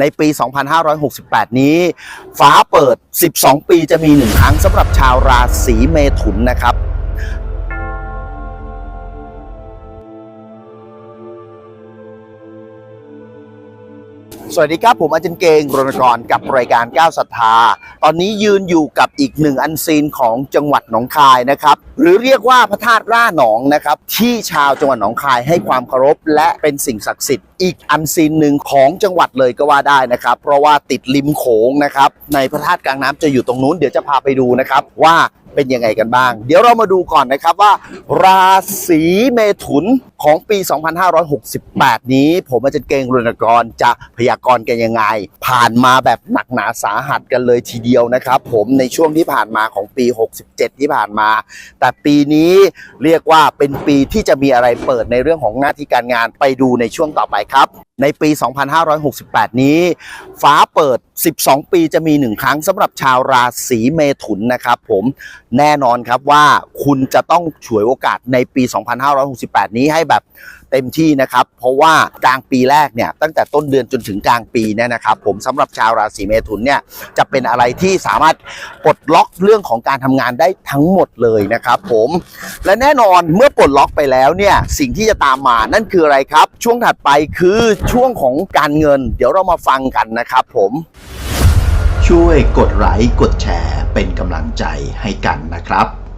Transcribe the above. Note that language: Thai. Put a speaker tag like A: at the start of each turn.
A: ในปี 2568 นี้ ฟ้าเปิด 12 ปีจะมีหนึ่งครั้งสำหรับชาวราศีเมถุนนะครับ สวัสดีครับ ผมอาจารย์เกงรณกรกับรายการก้าวศรัทธา ตอนนี้ยืนอยู่กับอีกหนึ่งอันซีนของจังหวัดหนองคายนะครับ หรือเรียกว่าพระธาตุร่าหนองนะครับ ที่ชาวจังหวัดหนองคายให้ความเคารพ และเป็นสิ่งศักดิ์สิทธิ์อีกอันซีนหนึ่งของจังหวัดเลยก็ว่าได้นะครับ เพราะว่าติดริมโขงนะครับ ในพระธาตุกลางน้ำจะอยู่ตรงนู้นเดี๋ยวจะพาไปดูนะครับว่าเป็นยังไงกันบ้าง เดี๋ยวเรามาดูก่อนนะครับว่า ราศีเมถุน ของปี 2568 นี้ ผมอาจารย์เกงรุณกรจะพยากรณ์กันยังไง ผ่านมาแบบหนักหนาสาหัสกันเลยทีเดียวนะครับ ผมในช่วงที่ผ่านมาของปี 67 ที่ผ่านมา แต่ปีนี้เรียกว่าเป็นปีที่จะมีอะไรเปิดในเรื่องของหน้าที่การงานไปดูในช่วงต่อไปครับในปี 2568 นี้ ฟ้าเปิด 12 ปีจะมีหนึ่งครั้งสำหรับชาวราศีเมถุนนะครับผมแน่นอนครับว่าคุณจะต้องฉวยโอกาสในปี 2568 นี้ให้แบบเต็มที่นะครับ เพราะว่ากลางปีแรกเนี่ยตั้งแต่ต้นเดือนจนถึงกลางปีเนี่ยนะครับ ผมสำหรับชาวราศีเมถุนเนี่ยจะเป็นอะไรที่สามารถปลดล็อกเรื่องของการทำงานได้ทั้งหมดเลยนะครับ ผมและแน่นอนเมื่อปลดล็อกไปแล้วเนี่ยสิ่งที่จะตามมานั่นคืออะไรครับ ช่วงถัดไปคือช่วงของการเงิน เดี๋ยวเรามาฟังกันนะครับ ผม
B: ช่วยกดไลค์กดแชร์เป็นกำลังใจให้กันนะครับ